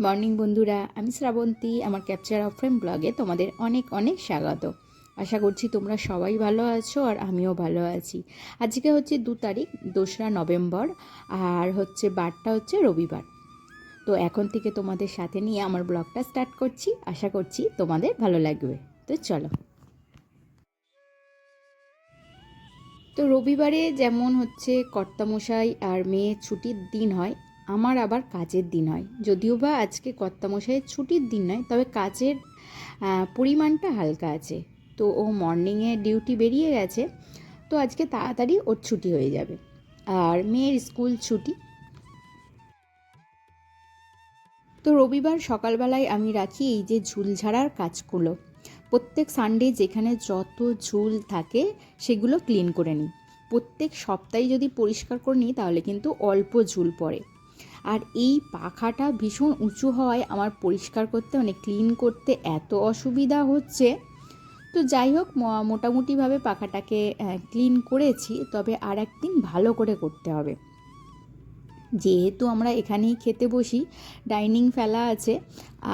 Morning বন্ধুরা। আমি শ্রাবন্তী, আমার ক্যাপচার অফ ফ্রেম ব্লগে তোমাদের অনেক অনেক স্বাগত। আশা করছি তোমরা সবাই ভালো আছো আর আমিও ভালো আছি। আজকে হচ্ছে দু তারিখ, দোসরা নভেম্বর, আর হচ্ছে বারটা হচ্ছে রবিবার। তো এখন থেকে তোমাদের সাথে নিয়ে আমার ব্লগটা স্টার্ট করছি। আশা করছি তোমাদের ভালো লাগবে। তো চলো। তো রবিবারে যেমন হচ্ছে কর্তামশাই আর মেয়ে ছুটির দিন হয় আমার আবার কাজের দিন হয়। যদিও বা আজকে কর্তামশাইয়ের ছুটির দিন নয়, তবে কাজের পরিমাণটা হালকা আছে। তো ও মর্নিংয়ে ডিউটি বেরিয়ে গেছে, তো আজকে তাড়াতাড়ি ওর ছুটি হয়ে যাবে। আর মেয়ের স্কুল ছুটি। তো রবিবার সকালবেলায় আমি রাখি এই যে ঝুল ঝাড়ার কাজগুলো। প্রত্যেক সানডে যেখানে যত ঝুল থাকে, সেগুলো ক্লিন করে নিই। প্রত্যেক সপ্তাহে যদি পরিষ্কার করে নিই, তাহলে কিন্তু অল্প ঝুল পড়ে। আর এই পাখাটা ভীষণ উঁচু হওয়ায় আমার পরিষ্কার করতে মানে ক্লিন করতে এত অসুবিধা হচ্ছে। তো যাই হোক মোটামুটিভাবে পাখাটাকে ক্লিন করেছি, তবে আর একদিন ভালো করে করতে হবে। যেহেতু আমরা এখানেই খেতে বসি ডাইনিং ফেলা আছে,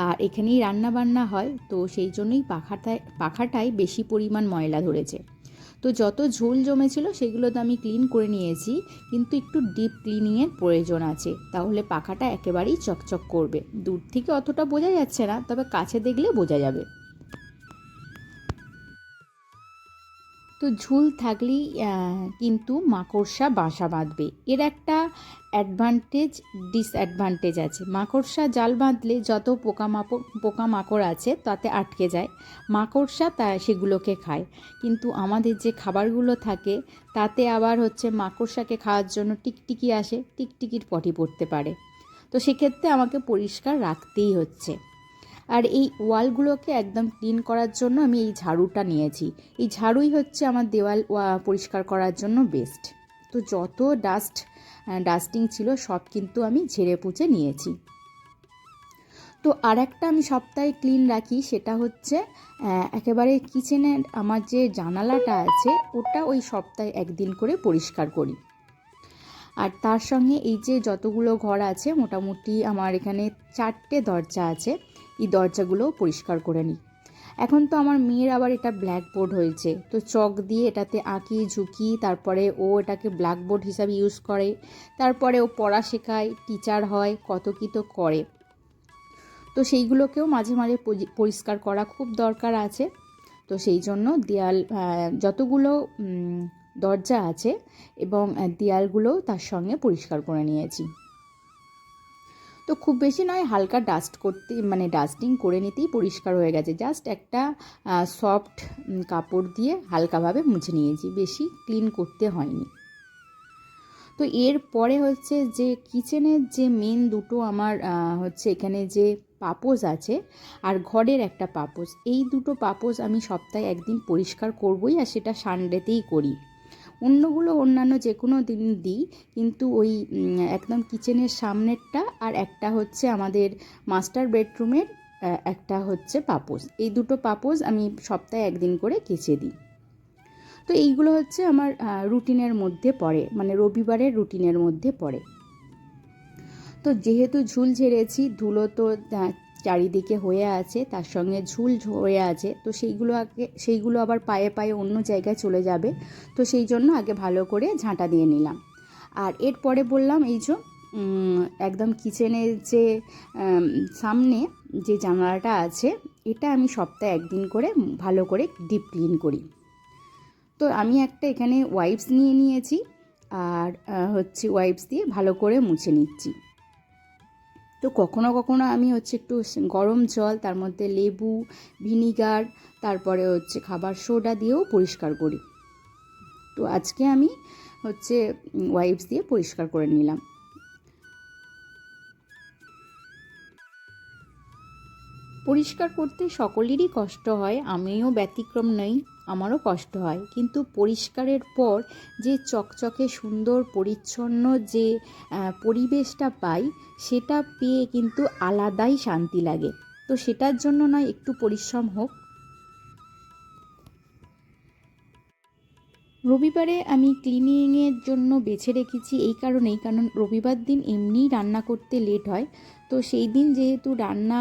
আর এখানেই রান্না বান্না হয়, তো সেই জন্যই পাখাটায় পাখাটায় বেশি পরিমাণ ময়লা ধরেছে। তো যত ঝোল জমেছিল সেগুলো তো আমি ক্লিন করে নিয়েছি, কিন্তু একটু ডিপ ক্লিনিংয়ের প্রয়োজন আছে। তাহলে পাখাটা একেবারেই চকচক করবে। দূর থেকে অতটা বোঝা যাচ্ছে না, তবে কাছে দেখলে বোঝা যাবে। তো ঝুল থাকলেই কিন্তু মাকড়সা বাসা বাঁধবে। এর একটা অ্যাডভান্টেজ ডিসঅ্যাডভান্টেজ আছে। মাকড়সা জাল বাঁধলে যত পোকামাকড় পোকামাকড় আছে, তাতে আটকে যায়। মাকড়সা তা, সেগুলোকে খায়। কিন্তু আমাদের যে খাবারগুলো থাকে, তাতে আবার হচ্ছে মাকড়সাকে খাওয়ার জন্য টিকটিকি আসে। টিকটিকির পটি পড়তে পারে। তো সেক্ষেত্রে আমাকে পরিষ্কার রাখতেই হচ্ছে। আর এই ওয়ালগুলোকে একদম ক্লিন করার জন্য আমি এই ঝাড়ুটা নিয়েছি। এই ঝাড়ুই হচ্ছে আমার দেওয়াল ওয়া- পরিষ্কার করার জন্য বেস্ট তো যত ডাস্ট ডাস্টিং ছিল সব কিন্তু আমি ঝেড়ে পুছে নিয়েছি। তো আর একটা আমি সপ্তাহে ক্লিন রাখি সেটা হচ্ছে একেবারে কিচেনের আমার যে জানালাটা আছে ওটা ওই সপ্তাহে একদিন করে পরিষ্কার করি। আর তার সঙ্গে এই যে যতগুলো ঘর আছে মোটামুটি আমার এখানে চারটে দরজা আছে। এই দরজাগুলোও পরিষ্কার করে নিই। এখন তো আমার মেয়ের আবার এটা ব্ল্যাকবোর্ড হয়েছে। তো চক দিয়ে এটাতে আঁকি, ঝুঁকি, তারপরে ও এটাকে ব্ল্যাকবোর্ড হিসাবে ইউজ করে, তারপরে ও পড়া শেখায় টিচার হয় কত কী তো করে। তো সেইগুলোকেও মাঝে মাঝে পরিষ্কার করা খুব দরকার আছে। তো সেই জন্য দেয়াল যতগুলো দরজা আছে এবং দেয়ালগুলোও তার সঙ্গে পরিষ্কার করে নিয়েছি। তো খুব বেশি নয়, হালকা ডাস্ট করতে মানে ডাস্টিং করে নিতেই পরিষ্কার হয়ে গেছে। জাস্ট একটা সফট কাপড় দিয়ে হালকাভাবে মুছে নিয়েছি, বেশি ক্লিন করতে হয়নি। তো এর পরে হচ্ছে যে কিচেনের যে মেন দুটো আমার হচ্ছে এখানে যে পাপোস আছে আর ঘরের একটা পাপোজ এই দুটো পাপোস আমি সপ্তাহে একদিন পরিষ্কার করবই আর সেটা সানডেতেই করি। অন্যগুলো অন্যান্য যে কোনো দিন দিই, কিন্তু ওই একদম কিচেনের সামনেরটা আর একটা হচ্ছে আমাদের মাস্টার বেডরুমের একটা হচ্ছে পাপোস এই দুটো পাপোস আমি সপ্তাহে একদিন করে কেচে দিই। তো এইগুলো হচ্ছে আমার রুটিনের মধ্যে পড়ে মানে রবিবারের রুটিনের মধ্যে পড়ে। তো যেহেতু ঝুল ঝেড়েছি, ধুলো তো চারিদিকে হয়ে আছে, তার সঙ্গে ঝুল হয়ে আছে, তো সেইগুলো আগে, সেইগুলো আবার পায়ে পায়ে অন্য জায়গায় চলে যাবে, তো সেই জন্য আগে ভালো করে ঝাঁটা দিয়ে নিলাম। আর এরপরে বললাম এই যে একদম কিচেনের যে সামনে যে জানালাটা আছে, এটা আমি সপ্তাহে একদিন করে ভালো করে ডিপ ক্লিন করি। তো আমি একটা এখানে ওয়াইপস নিয়ে নিয়েছি, আর হচ্ছে ওয়াইপস দিয়ে ভালো করে মুছে নিচ্ছি। তো কখনো কখনো আমি হচ্ছে একটু গরম জল, তার মধ্যে লেবু, ভিনিগার, তারপরে হচ্ছে খাবার সোডা দিয়েও পরিষ্কার করি। তো আজকে আমি হচ্ছে ওয়াইপস দিয়ে পরিষ্কার করে নিলাম। পরিষ্কার করতে সকলেরই কষ্ট হয়, আমিও ব্যতিক্রম নই। আমারও কষ্ট হয়। কিন্তু পরিষ্কারের পর যে চকচকে সুন্দর পরিচ্ছন্ন যে পরিবেশটা পাই, সেটা পেয়ে কিন্তু আলাদাই শান্তি লাগে। তো সেটার জন্য নয়, একটু পরিশ্রম হোক। রবিবারে আমি ক্লিনিংয়ের জন্য বেছে রেখেছি এই কারণেই, কারণ রবিবার দিন এমনিই রান্না করতে লেট হয়। তো সেই দিন যেহেতু রান্না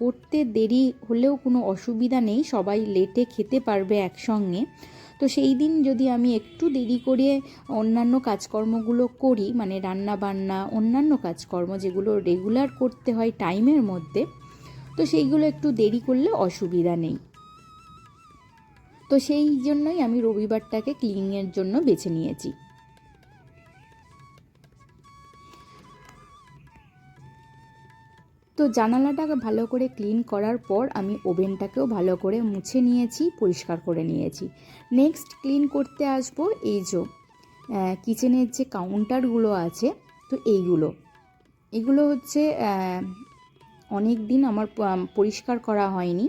করতে দেরি হলেও কোনো অসুবিধা নেই, সবাই লেটে খেতে পারবে একসঙ্গে। তো সেই দিন যদি আমি একটু দেরি করে অন্যান্য কাজকর্মগুলো করি মানে রান্না বান্না, অন্যান্য কাজকর্ম যেগুলো রেগুলার করতে হয় টাইমের মধ্যে, তো সেইগুলো একটু দেরি করলে অসুবিধা নেই। তো সেই জন্যই আমি রবিবারটাকে ক্লিনিংয়ের জন্য বেছে নিয়েছি। তো জানালাটাকে ভালো করে ক্লিন করার পর আমি ওভেনটাকেও ভালো করে মুছে নিয়েছি, পরিষ্কার করে নিয়েছি। নেক্সট ক্লিন করতে আসব এই যে কিচেনের যে কাউন্টারগুলো আছে, তো এইগুলো। এগুলো হচ্ছে অনেক দিন আমার পরিষ্কার করা হয়নি।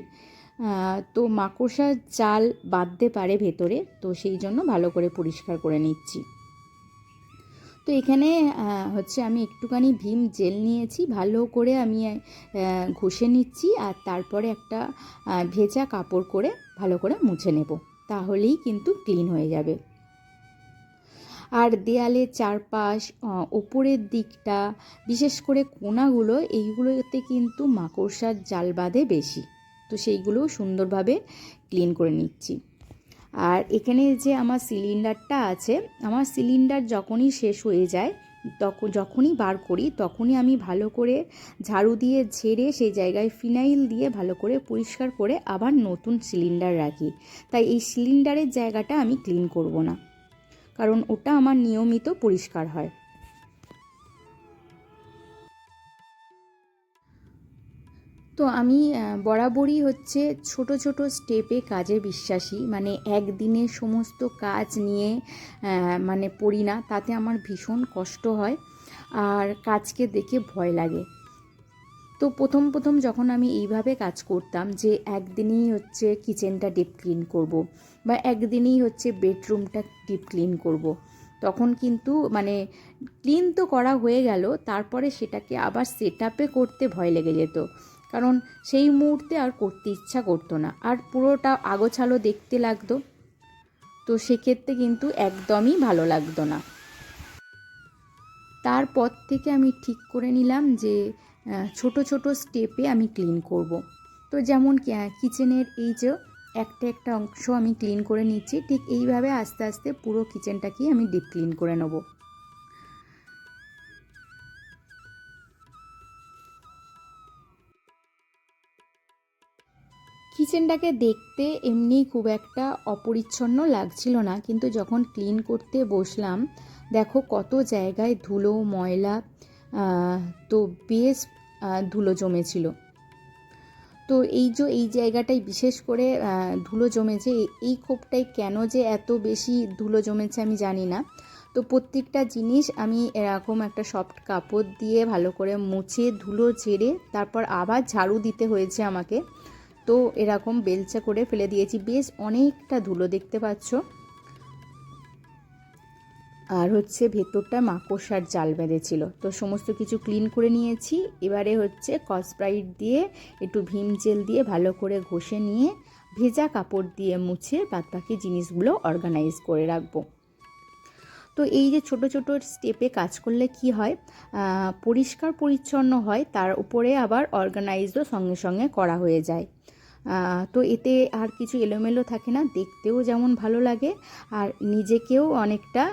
তো মাকড়সার জাল বাঁধতে পারে ভেতরে, তো সেই জন্য ভালো করে পরিষ্কার করে নিচ্ছি। তো এখানে হচ্ছে আমি একটুখানি ভীম জেল নিয়েছি, ভালো করে আমি ঘষে নিচ্ছি আর তারপরে একটা ভেজা কাপড় করে ভালো করে মুছে নেব, তাহলেই কিন্তু ক্লিন হয়ে যাবে। আর দেয়ালের চারপাশ ওপরের দিকটা, বিশেষ করে কোনাগুলো, এইগুলোতে কিন্তু মাকড়সার জাল বাঁধে বেশি। তো সেইগুলোও সুন্দরভাবে ক্লিন করে নিচ্ছি। আর এখানে যে আমার সিলিন্ডারটা আছে, আমার সিলিন্ডার যখনই শেষ হয়ে যায় তখন যখনই বার করি, তখনই আমি ভালো করে ঝাড়ু দিয়ে ঝেড়ে সেই জায়গায় ফিনাইল দিয়ে ভালো করে পরিষ্কার করে আবার নতুন সিলিন্ডার রাখি। তাই এই সিলিন্ডারের জায়গাটা আমি ক্লিন করব না। কারণ ওটা আমার নিয়মিত পরিষ্কার হয়। তো আমি বরাবরই হচ্ছে ছোট ছোট স্টেপে কাজে বিশ্বাসী। মানে একদিনে সমস্ত কাজ নিয়ে মানে পড়ি না, তাতে আমার ভীষণ কষ্ট হয় আর কাজকে দেখে ভয় লাগে। তো প্রথম প্রথম যখন আমি এইভাবে কাজ করতাম যে একদিনই হচ্ছে কিচেনটা ডিপ ক্লিন করব বা একদিনই হচ্ছে বেডরুমটা ডিপ ক্লিন করব, তখন কিন্তু মানে ক্লিন তো করা হয়ে গেল, তারপরে সেটাকে আবার সেট করতে ভয় লেগে যেত। কারণ সেই মুহূর্তে আর করতে ইচ্ছা করতো না। আর পুরোটা আগোছালো দেখতে লাগতো। তো সেক্ষেত্রে কিন্তু একদমই ভালো লাগতো না। তারপর থেকে আমি ঠিক করে নিলাম যে ছোট ছোট স্টেপে আমি ক্লিন করব। তো যেমন কিচেনের এই যে একটা একটা অংশ আমি ক্লিন করে নিচ্ছি, ঠিক এইভাবে আস্তে আস্তে পুরো কিচেনটাকেই আমি ডিপ ক্লিন করে নেব। কিচেনটাকে দেখতে এমনি খুব একটা অপরিচ্ছন্ন লাগছিল না। কিন্তু যখন ক্লিন করতে বসলাম, দেখো কত জায়গায় ধুলো, ময়লা তো বেশ ধুলো জমেছিল। তো এই যে, এই জায়গাটায় বিশেষ করে ধুলো জমেছে এই- এই ক্ষোভটাই কেন যে এত বেশি ধুলো জমেছে আমি জানি না। তো প্রত্যেকটা জিনিস আমি এরকম একটা সফট কাপড় দিয়ে ভালো করে মুছে, ধুলো ঝেড়ে তারপর আবার ঝাড়ু দিতে হয়েছে আমাকে। তো এরকম বেলচা করে ফেলে দিয়েছি। বেশ অনেকটা ধুলো দেখতে পাচ্ছ। আর হচ্ছে ভেতরটা মাকড়সার জাল বেঁধেছিল। তো সমস্ত কিছু ক্লিন করে নিয়েছি। এবারে হচ্ছে কসপ্রাইট দিয়ে একটু ভীম জেল দিয়ে ভালো করে ঘষে নিয়ে ভেজা কাপড় দিয়ে মুছে বাদবাকি জিনিসগুলো অর্গানাইজ করে রাখব। তো এই যে ছোট ছোট স্টেপে কাজ করলে কি হয়? পরিষ্কার পরিচ্ছন্ন হয়, তার উপরে আবার অর্গানাইজও সঙ্গে সঙ্গে করা হয়ে যায়। তো এতে আর কিছু এলোমেলো থাকে না, দেখতেও যেমন ভালো লাগে আর নিজেকেও অনেকটা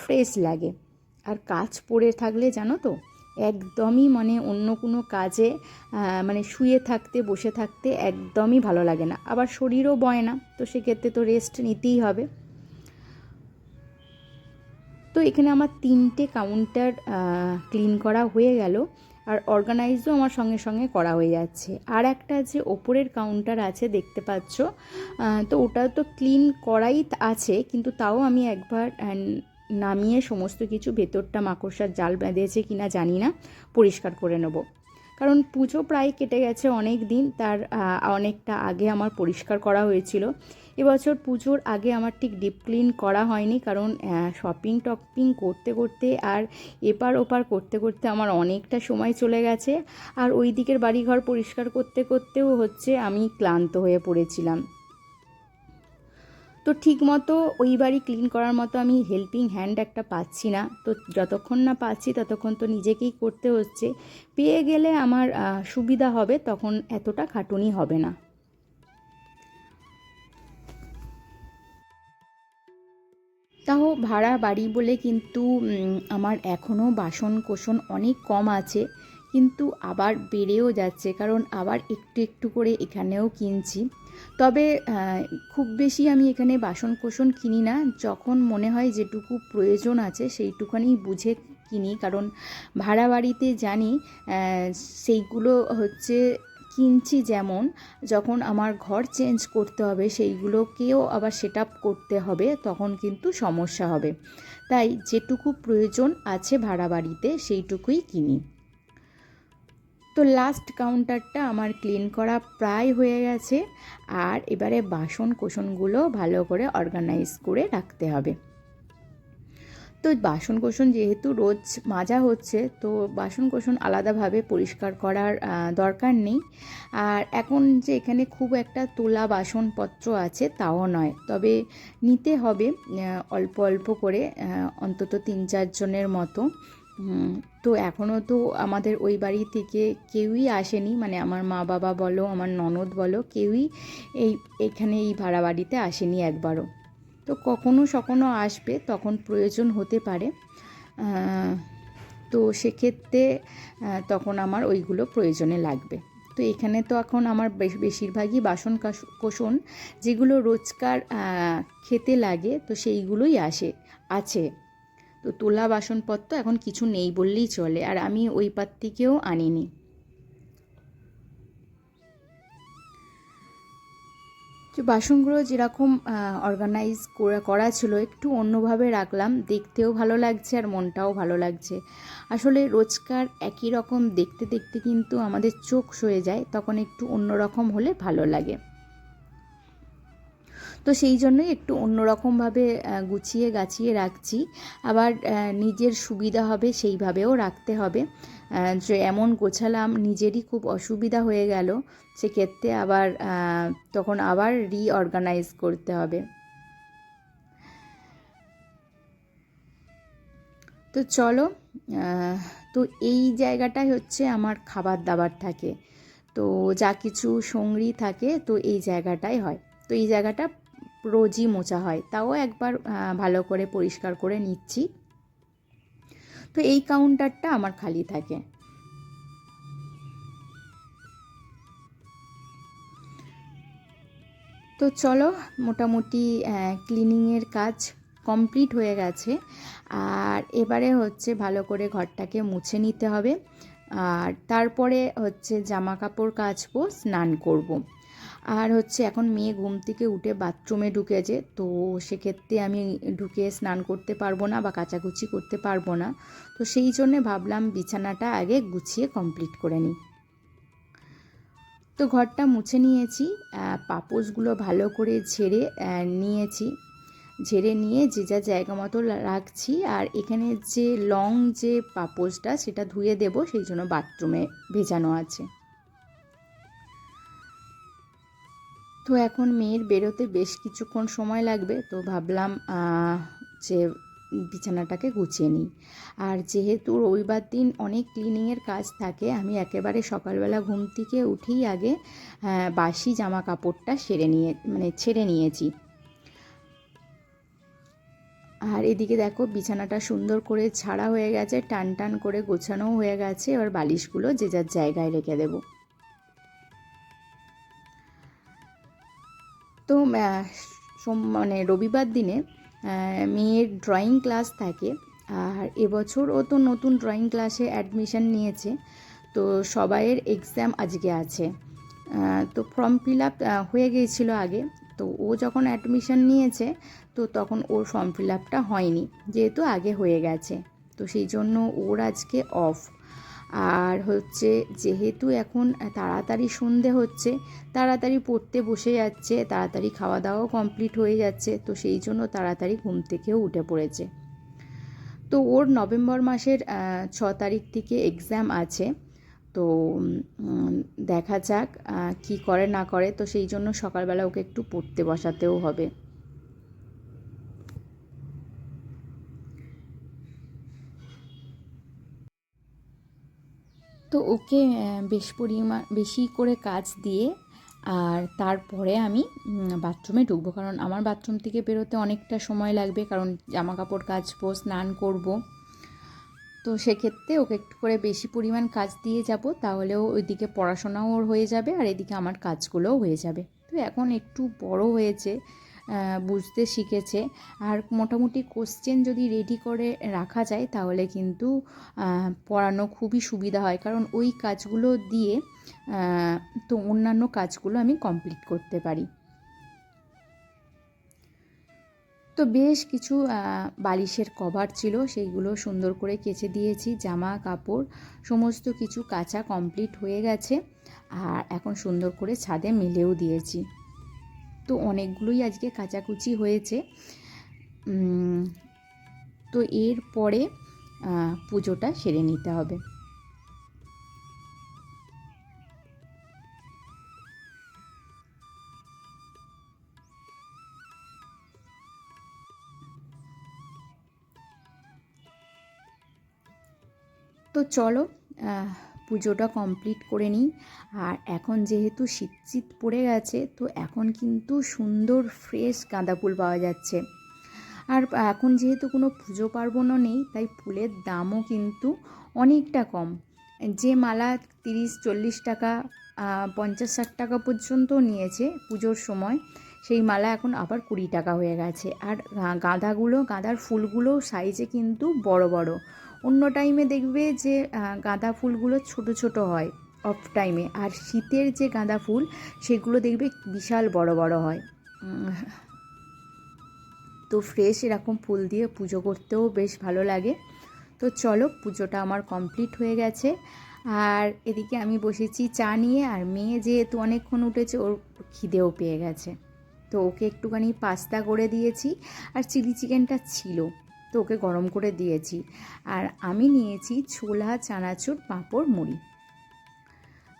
ফ্রেশ লাগে। আর কাজ পড়ে থাকলে জানো তো, একদমই মানে অন্য কোনো কাজে মানে শুয়ে থাকতে, বসে থাকতে একদমই ভালো লাগে না। আবার শরীরও বয় না, তো সেক্ষেত্রে তো রেস্ট নিতেই হবে। তো এখানে আমার তিনটে কাউন্টার ক্লিন করা হয়ে গেল। আর অর্গানাইজও আমার সঙ্গে সঙ্গে করা হয়ে যাচ্ছে। আর একটা যে ওপরের কাউন্টার আছে, দেখতে পাচ্ছ তো ওটা তো ক্লিন করাই আছে, কিন্তু তাও আমি একবার নামিয়ে সমস্ত কিছু ভেতরটা মাকড়সার জাল বেঁধেছে কিনা জানি না, পরিষ্কার করে নেব। কারণ পুজো প্রায় কেটে গেছে অনেক দিন, তার অনেকটা আগে আমার পরিষ্কার করা হয়েছিল। এবছর পুজোর আগে আমার ঠিক ডিপ ক্লিন করা হয়নি কারণ শপিং টপিং করতে করতে আর এপার ওপার করতে করতে আমার অনেকটা সময় চলে গেছে। আর ওই দিকের বাড়িঘর পরিষ্কার করতে করতেও হচ্ছে আমি ক্লান্ত হয়ে পড়েছিলাম। তো ঠিক মতো ওই বাড়ি ক্লিন করার মতো আমি হেল্পিং হ্যান্ড একটা পাচ্ছি না। তো যতক্ষণ না পাচ্ছি ততক্ষণ তো নিজেকেই করতে হচ্ছে। পেয়ে গেলে আমার সুবিধা হবে তখন এতটা খাটুনি হবে না। তাও ভাড়া বাড়ি বলে কিন্তু আমার এখনও বাসন কোসন অনেক কম আছে। কিন্তু আবার বেড়েও যাচ্ছে, কারণ আবার একটু একটু করে এখানেও কিনছি। তবে খুব বেশি আমি এখানে বাসন কোসন কিনি না। যখন মনে হয় যেটুকু প্রয়োজন আছে সেইটুখানি বুঝে কিনি। কারণ ভাড়া বাড়িতে জানি সেইগুলো হচ্ছে কিনছি যেমন, যখন আমার ঘর চেঞ্জ করতে হবে সেইগুলোকেও আবার সেট করতে হবে, তখন কিন্তু সমস্যা হবে। তাই যেটুকু প্রয়োজন আছে ভাড়া বাড়িতে সেইটুকুই কিনি। তো লাস্ট কাউন্টারটা আমার ক্লিন করা প্রায় হয়ে গেছে। আর এবারে বাসন কোসনগুলো ভালো করে অর্গানাইজ করে রাখতে হবে। তো বাসন যেহেতু রোজ মাজা হচ্ছে, তো বাসন আলাদাভাবে পরিষ্কার করার দরকার নেই। আর এখন যে এখানে খুব একটা তোলা বাসনপত্র আছে তাও নয়। তবে নিতে হবে অল্প অল্প করে অন্তত তিন চারজনের মতো। তো এখনও তো আমাদের ওই বাড়ি থেকে কেউই আসেনি মানে আমার মা বাবা বলো, আমার ননদ বলো, কেউই এই, এখানে এই ভাড়া বাড়িতে আসেনি একবারও। তো কখনো সখনো আসবে, তখন প্রয়োজন হতে পারে। তো সেক্ষেত্রে তখন আমার ওইগুলো প্রয়োজনে লাগবে। তো এখানে তো এখন আমার বেশ- বেশিরভাগই বাসন কোসন যেগুলো রোজকার খেতে লাগে, তো সেইগুলোই আসে, আছে। তো তোলা বাসনপত্র এখন কিছু নেই বললেই চলে, আর আমি ওই পাত থেকেও আনিনি। যে বাসনগুলো যেরকম অর্গানাইজ করা ছিল, একটু অন্যভাবে রাখলাম। দেখতেও ভালো লাগছে আর মনটাও ভালো লাগছে। আসলে রোজকার একই রকম দেখতে দেখতে কিন্তু আমাদের চোখ সয়ে যায়, তখন একটু অন্যরকম হলে ভালো লাগে। তো সেই জন্যই একটু অন্যরকমভাবে গুছিয়ে গাছিয়ে রাখছি। আবার নিজের সুবিধা হবে সেইভাবেও রাখতে হবে। যে এমন গোছালাম, নিজেরই খুব অসুবিধা হয়ে গেল, সেক্ষেত্রে আবার তখন আবার রিঅর্গানাইজ করতে হবে। তো চলো তো এই জায়গাটাই হচ্ছে আমার খাবার দাবার থাকে। তো যা কিছু সঙ্গী থাকে, তো এই জায়গাটাই হয়। তো এই জায়গাটা রোজই মোছা হয়, তাও একবার ভালো করে পরিষ্কার করে নিচ্ছি। তো এই কাউন্টারটা আমার খালি থাকে। তো চলো, মোটামুটি ক্লিনিংয়ের কাজ কমপ্লিট হয়ে গেছে। আর এবারে হচ্ছে ভালো করে ঘরটাকে মুছে নিতে হবে। আর তারপরে হচ্ছে জামা কাপড় কাচবো, স্নান করব। আর হচ্ছে এখন মেয়ে ঘুম থেকে উঠে বাথরুমে ঢুকেছে তো সেক্ষেত্রে আমি ঢুকে স্নান করতে পারব না বা কাচাকুচি করতে পারব না। তো সেই জন্যে ভাবলাম বিছানাটা আগে গুছিয়ে কমপ্লিট করে নিই। তো ঘরটা মুছে নিয়েছি আহ, পাপোশগুলো ভালো করে ঝেড়ে নিয়েছি। ঝেড়ে নিয়ে যে যা জায়গা মতো রাখছি আর এখানে যে লং যে পাপোশটা সেটা ধুয়ে দেব সেই জন্য বাথরুমে ভেজানো আছে। তো এখন মেয়ের বেরোতে বেশ কিছুক্ষণ সময় লাগবে, তো ভাবলাম যে বিছানাটাকে গুছিয়ে নিই। আর যেহেতু রবিবার দিন অনেক ক্লিনিংয়ের কাজ থাকে, আমি একেবারে সকালবেলা ঘুম থেকে উঠেই আগে বাসি জামা কাপড়টা সেরে নিয়ে মানে ছেড়ে নিয়েছি। আর এদিকে দেখো, বিছানাটা সুন্দর করে ছাড়া হয়ে গেছে, টান টান করে গোছানোও হয়ে গেছে, এবার বালিশগুলো যে যার জায়গায় রেখে দেবো। তো সোম মানে রবিবার দিনে মেয়ের ড্রয়িং ক্লাস থাকে। আর এবছর ও তো নতুন ড্রয়িং ক্লাসে অ্যাডমিশন নিয়েছে। তো সবাইয়ের এক্সাম আজকে আছে। তো ফর্ম ফিল আপ হয়ে গিয়েছিল আগে। তো ও যখন অ্যাডমিশন নিয়েছে, তো তখন ওর ফর্ম ফিল আপটা হয়নি। যেহেতু আগে হয়ে গেছে। তো সেই জন্য ওর আজকে অফ আর হচ্ছে যেহেতু এখন তাড়াতাড়ি সন্ধে হচ্ছে, তাড়াতাড়ি পড়তে বসে যাচ্ছে, তাড়াতাড়ি খাওয়া দাওয়াও কমপ্লিট হয়ে যাচ্ছে, তো সেই জন্য তাড়াতাড়ি ঘুম থেকেও উঠে পড়েছে। তো ওর নভেম্বর মাসের ছ তারিখ থেকে এক্সাম আছে, তো দেখা যাক কি করে না করে, তো সেই জন্য সকালবেলা ওকে একটু পড়তে বসাতেও হবে। তো ওকে বেশ পরিমাণ বেশি করে কাজ দিয়ে আর তারপরে আমি বাথরুমে ঢুকবো। কারণ আমার বাথরুম থেকে বেরোতে অনেকটা সময় লাগবে, কারণ জামা কাপড় কাচবো, স্নান করব। তো সেক্ষেত্রে ওকে একটু করে বেশি পরিমাণ কাজ দিয়ে যাব, তাহলেও ওইদিকে পড়াশোনাও ওর হয়ে যাবে আর এদিকে আমার কাজগুলোও হয়ে যাবে। তো এখন একটু বড় হয়েছে বুঝতে শিখেছে। আর মোটামুটি কোশ্চেন যদি রেডি করে রাখা যায়, তাহলে কিন্তু পড়ানো খুবই সুবিধা হয়। কারণ ওই কাজগুলো দিয়ে তো অন্যান্য কাজগুলো আমি কমপ্লিট করতে পারি। তো বেশ কিছু বালিশের কভার ছিল, সেইগুলো সুন্দর করে কেচে দিয়েছি, জামা, কাপড়, সমস্ত কিছু কাঁচা কমপ্লিট হয়ে গেছে। আর এখন সুন্দর করে ছাদে মেলেও দিয়েছি। তো অনেকগুলোই আজকে কাচাকুচি হয়েছে। তো এরপরে আহ, পুজোটা সেরে নিতে হবে। তো চলো পুজোটা কমপ্লিট করে নিই। আর এখন যেহেতু শীত শীত পড়ে গেছে, তো এখন কিন্তু সুন্দর ফ্রেশ গাঁদা ফুল পাওয়া যাচ্ছে। আর এখন যেহেতু কোনো পুজো পার্বণও নেই, তাই ফুলের দামও কিন্তু অনেকটা কম। যে মালা তিরিশ, চল্লিশ টাকা পঞ্চাশ, ষাট টাকা পর্যন্ত নিয়েছে পুজোর সময়, সেই মালা এখন আবার কুড়ি টাকা হয়ে গেছে। আর গাঁদাগুলো, গাঁদার ফুলগুলো সাইজে কিন্তু বড় বড়। অন্য টাইমে দেখবে যে গাঁদা ফুলগুলো ছোট ছোট হয় অফ টাইমে আর শীতের যে গাঁদা ফুল, সেগুলো দেখবে বিশাল বড় বড় হয়। তো ফ্রেশ এরকম ফুল দিয়ে পুজো করতেও বেশ ভালো লাগে। তো চলো, পুজোটা আমার কমপ্লিট হয়ে গেছে। আর এদিকে আমি বসেছি চা নিয়ে, আর মেয়ে যেহেতু অনেকক্ষণ উঠেছে, ওর খিদেও পেয়ে গেছে। তো ওকে একটুখানি পাস্তা করে দিয়েছি। আর চিলি চিকেনটা ছিল। তো ওকে গরম করে দিয়েছি। আর আমি নিয়েছি ছোলা, চানাচুর, পাঁপড়, মুড়ি।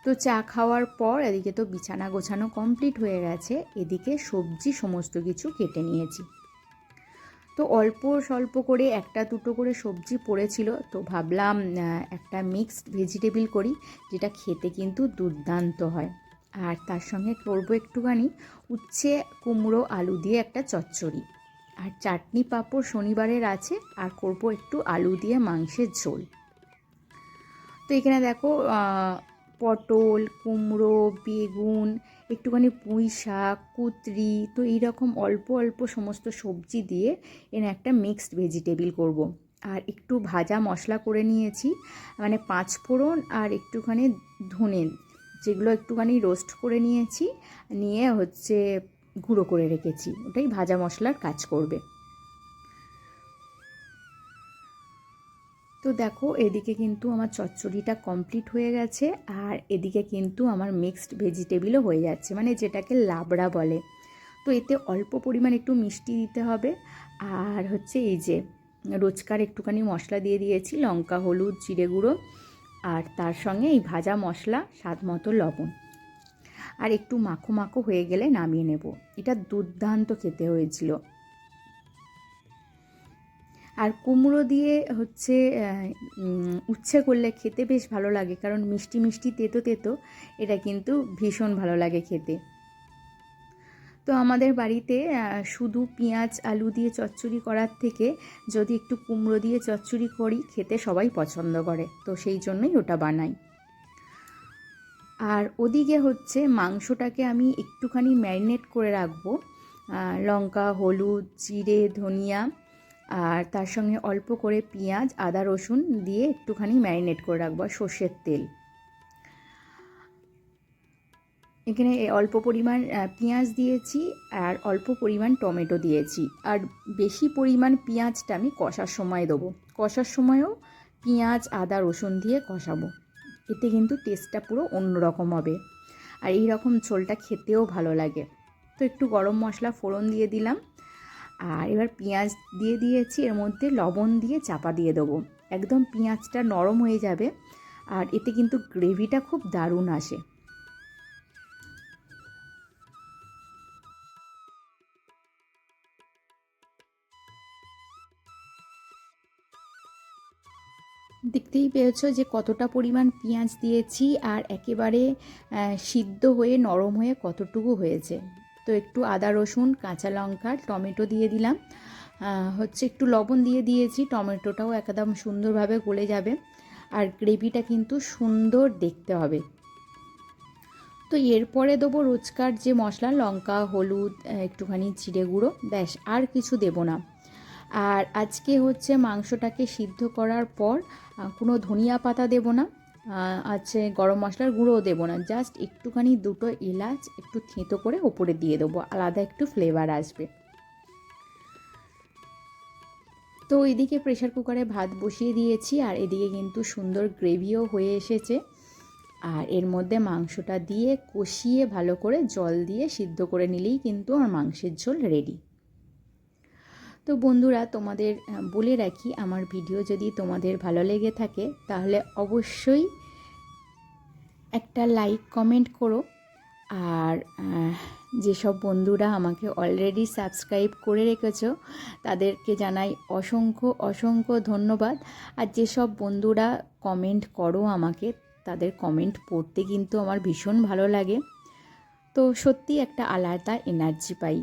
তো চা খাওয়ার পর এদিকে তো বিছানা গোছানো কমপ্লিট হয়ে গেছে, এদিকে সবজি সমস্ত কিছু কেটে নিয়েছি। তো অল্প স্বল্প করে একটা দুটো করে সবজি পড়েছিল, তো ভাবলাম একটা মিক্সড ভেজিটেবিল করি, যেটা খেতে কিন্তু দুর্দান্ত হয়। আর তার সঙ্গে করব একটুখানি উচ্ছে, কুমড়ো, আলু দিয়ে একটা চচ্চড়ি। আর চাটনি পাঁপড় শনিবারের আছে, আর করব একটু আলু দিয়ে মাংসের ঝোল তো এখানে দেখো পটল, কুমড়ো, বেগুন, একটুখানি পুঁই শাক কুতরি তো এইরকম অল্প অল্প সমস্ত সবজি দিয়ে এর একটা মিক্সড ভেজিটেবিল করব। আর একটু ভাজা মশলা করে নিয়েছি মানে পাঁচ ফোড়ন আর একটুখানি ধনে, যেগুলো একটুখানি রোস্ট করে নিয়েছি নিয়ে হচ্ছে গুঁড়ো করে রেখেছি। ওটাই ভাজা মশলার কাজ করবে। তো দেখো, এদিকে কিন্তু আমার চচ্চড়িটা কমপ্লিট হয়ে গেছে আর এদিকে কিন্তু আমার মিক্সড ভেজিটেবলও হয়ে যাচ্ছে মানে যেটাকে লাবড়া বলে। তো এতে অল্প পরিমাণ একটু মিষ্টি দিতে হবে আর হচ্ছে এই যে রোজকার একটুখানি মশলা দিয়ে দিয়েছি, লঙ্কা, হলুদ, জিরে গুঁড়ো আর তার সঙ্গে এই ভাজা মশলা, স্বাদ মতো লবণ। আর একটু মাখো মাখো হয়ে গেলে নামিয়ে নেব। এটা দুর্দান্ত খেতে হয়েছিল। আর কুমড়ো দিয়ে হচ্ছে উচ্ছে করলে খেতে বেশ ভালো লাগে, কারণ মিষ্টি মিষ্টি তেতো তেতো, এটা কিন্তু ভীষণ ভালো লাগে খেতে। তো আমাদের বাড়িতে শুধু পেঁয়াজ, আলু দিয়ে চচ্চড়ি করার থেকে যদি একটু কুমড়ো দিয়ে চচ্চড়ি করি, খেতে সবাই পছন্দ করে। তো সেই জন্যই ওটা বানাই। আর ওদিকে হচ্ছে মাংসটাকে আমি একটুখানি ম্যারিনেট করে রাখব। লঙ্কা, হলুদ, জিরে, ধনিয়া আর তার সঙ্গে অল্প করে পেঁয়াজ, আদা, রসুন দিয়ে একটুখানি ম্যারিনেট করে রাখব, আর সর্ষের তেল। এখানে অল্প পরিমাণ পেঁয়াজ দিয়েছি আর অল্প পরিমাণ টমেটো দিয়েছি। আর বেশি পরিমাণ পেঁয়াজটা আমি কষার সময় দেবো। কষার সময়ও পেঁয়াজ, আদা, রসুন দিয়ে কষাবো। এতে কিন্তু টেস্টটা পুরো অন্যরকম হবে। আর এই রকম ঝোলটা খেতেও ভালো লাগে। তো একটু গরম মশলা ফোড়ন দিয়ে দিলাম। আর এবার পেঁয়াজ দিয়ে দিয়েছি, এর মধ্যে লবণ দিয়ে চাপা দিয়ে দেবো। একদম পেঁয়াজটা নরম হয়ে যাবে। আর এতে কিন্তু গ্রেভিটা খুব দারুণ আসে। দেখতেই পেয়েছ যে কতটা পরিমাণ পেঁয়াজ দিয়েছি আর একেবারে সিদ্ধ হয়ে, নরম হয়ে কতটুকু হয়েছে। তো একটু আদা, রসুন, কাঁচা লঙ্কা, টমেটো দিয়ে দিলাম। হচ্ছে একটু লবণ দিয়ে দিয়েছি, টমেটোটাও একদম সুন্দরভাবে গলে যাবে আর গ্রেভিটা কিন্তু সুন্দর দেখতে হবে। তো এরপরে দেবো রোজকার যে মশলা, লঙ্কা, হলুদ একটুখানি জিরে গুঁড়ো, ব্যাস, আর কিছু দেবো না। আর আজকে হচ্ছে মাংসটাকে সিদ্ধ করার পর কোনো ধনিয়া পাতা দেবো না আছে গরম মশলার গুঁড়োও দেবো না, জাস্ট একটুখানি দুটো এলাচ একটু থেঁতো করে ওপরে দিয়ে দেবো, আলাদা একটু ফ্লেভার আসবে। তো এদিকে প্রেশার কুকারে ভাত বসিয়ে দিয়েছি, আর এদিকে কিন্তু সুন্দর গ্রেভিও হয়ে এসেছে। আর এর মধ্যে মাংসটা দিয়ে কষিয়ে ভালো করে জল দিয়ে সিদ্ধ করে নিলেই কিন্তু আমার মাংসের ঝোল রেডি তো বন্ধুরা, তোমাদের বলে রাখি, আমার ভিডিও যদি তোমাদের ভালো লেগে থাকে, তাহলে অবশ্যই একটা লাইক কমেন্ট করো। আর যেসব বন্ধুরা আমাকে অলরেডি সাবস্ক্রাইব করে রেখেছো, তাদেরকে জানাই অসংখ্য অসংখ্য ধন্যবাদ। আর যেসব বন্ধুরা কমেন্ট করো আমাকে, তাদের কমেন্ট পড়তে কিন্তু আমার ভীষণ ভালো লাগে। তো সত্যি একটা আলাদা এনার্জি পাই।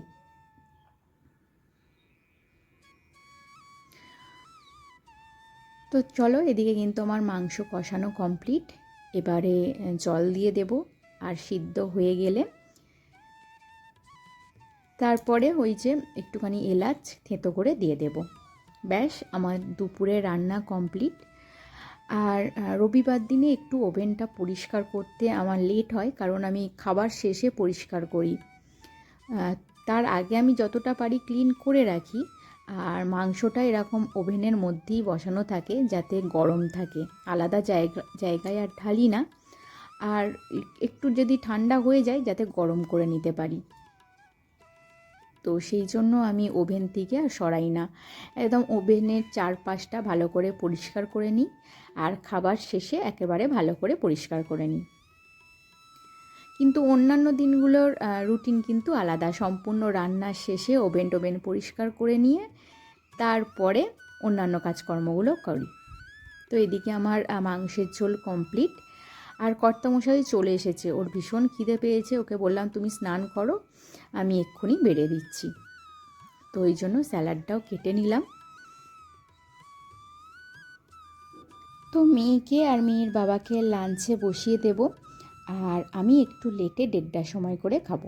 তো চলো এদিকে কিন্তু আমার মাংস কষানো কমপ্লিট এবারে জল দিয়ে দেব, আর সিদ্ধ হয়ে গেলে তারপরে ওই যে একটুখানি এলাচ থেঁতো করে দিয়ে দেব। ব্যাস, আমার দুপুরে রান্না কমপ্লিট আর রবিবার দিনে একটু ওভেনটা পরিষ্কার করতে আমার লেট হয়, কারণ আমি খাবার শেষে পরিষ্কার করি। তার আগে আমি যতটা পারি ক্লিন করে রাখি। আর মাংসটা এরকম ওভেনের মধ্যেই বসানো থাকে যাতে গরম থাকে। আলাদা জায়গা, জায়গায় আর ঢালি না। আর একটু যদি ঠান্ডা হয়ে যায় যাতে গরম করে নিতে পারি। তো সেই জন্য আমি ওভেন থেকে আর সরাই না। একদম ওভেনের চারপাশটা ভালো করে পরিষ্কার করে নিই। আর খাবার শেষে একেবারে ভালো করে পরিষ্কার করে নিই। কিন্তু অন্যান্য দিনগুলোর রুটিন কিন্তু আলাদা। সম্পূর্ণ রান্নার শেষে ওভেন টোভেন পরিষ্কার করে নিয়ে তারপরে অন্যান্য কাজকর্মগুলো করি। তো এদিকে আমার মাংসের ঝোল কমপ্লিট আর কর্তামশাই চলে এসেছে। ওর ভীষণ খিদে পেয়েছে। ওকে বললাম, তুমি স্নান করো, আমি এক্ষুনি বেড়ে দিচ্ছি। তো ওই জন্য স্যালাডটাও কেটে নিলাম। তো মেয়েকে আর মেয়ের বাবাকে লাঞ্চে বসিয়ে দেব। আর আমি একটু লেটে দেড়টার সময় করে খাব।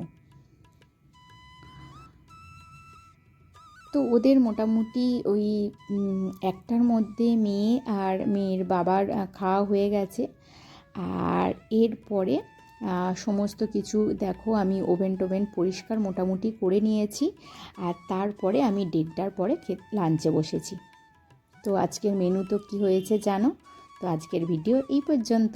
তো ওদের মোটামুটি ওই একটার মধ্যে মেয়ে আর মেয়ের বাবার খাওয়া হয়ে গেছে। আর এরপরে সমস্ত কিছু দেখো আমি ওভেন টোভেন পরিষ্কার মোটামুটি করে নিয়েছি। আর তারপরে আমি দেড়টার পরে লাঞ্চে বসেছি। তো আজকের মেনু তো কি হয়েছে জানো? তো আজকের ভিডিও এই পর্যন্ত।